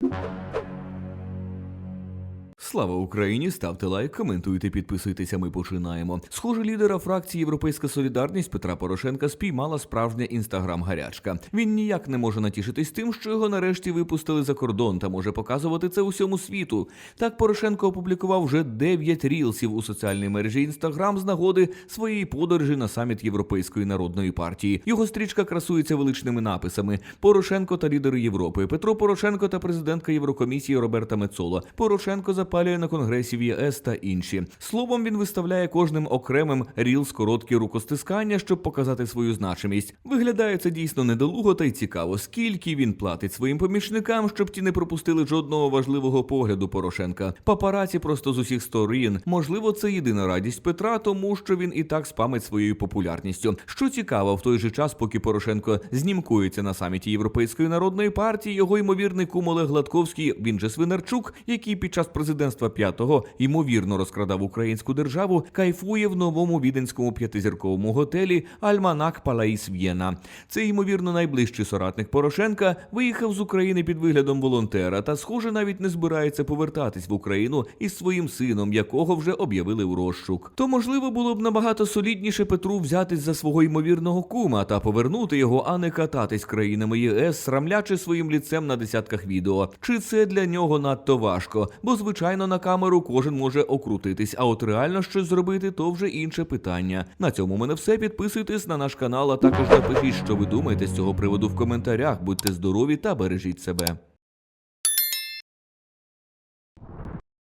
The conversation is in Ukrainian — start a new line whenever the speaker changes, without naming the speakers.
you Слава Україні! Ставте лайк, коментуйте, підписуйтеся. Ми починаємо. Схоже, лідера фракції Європейська Солідарність Петра Порошенка спіймала справжня інстаграм-гарячка. Він ніяк не може натішитись тим, що його нарешті випустили за кордон та може показувати це усьому світу. Так Порошенко опублікував вже 9 рілсів у соціальній мережі Інстаграм з нагоди своєї подорожі на саміт Європейської народної партії. Його стрічка красується величними написами: Порошенко та лідери Європи, Петро Порошенко та президентка Єврокомісії Роберта Мецола. Порошенко запалює на конгресі в ЄС та інші. Словом, він виставляє кожним окремим рілс короткі рукостискання, щоб показати свою значимість. Виглядає це дійсно недолуго та й цікаво, скільки він платить своїм помічникам, щоб ті не пропустили жодного важливого погляду Порошенка. Папараці просто з усіх сторін. Можливо, це єдина радість Петра, тому що він і так спамить своєю популярністю. Що цікаво, в той же час, поки Порошенко знімкується на саміті Європейської народної партії, його ймовірний кум Олег Гладковський, він же Свинарчук, який під час президентства п'ятого ймовірно розкрадав українську державу, кайфує в новому віденському п'ятизірковому готелі Альманак Палаїс В'єна. Це ймовірно найближчий соратник Порошенка виїхав з України під виглядом волонтера та, схоже, навіть не збирається повертатись в Україну із своїм сином, якого вже об'явили у розшук. То можливо було б набагато солідніше Петру взятись за свого ймовірного кума та повернути його, а не кататись країнами ЄС, срамлячи своїм ліцем на десятках відео. Чи це для нього надто важко? Бо звичайно на камеру кожен може окрутитись, а от реально щось зробити, то вже інше питання. На цьому мене все. Підписуйтесь на наш канал, а також напишіть, що ви думаєте з цього приводу в коментарях. Будьте здорові та бережіть себе.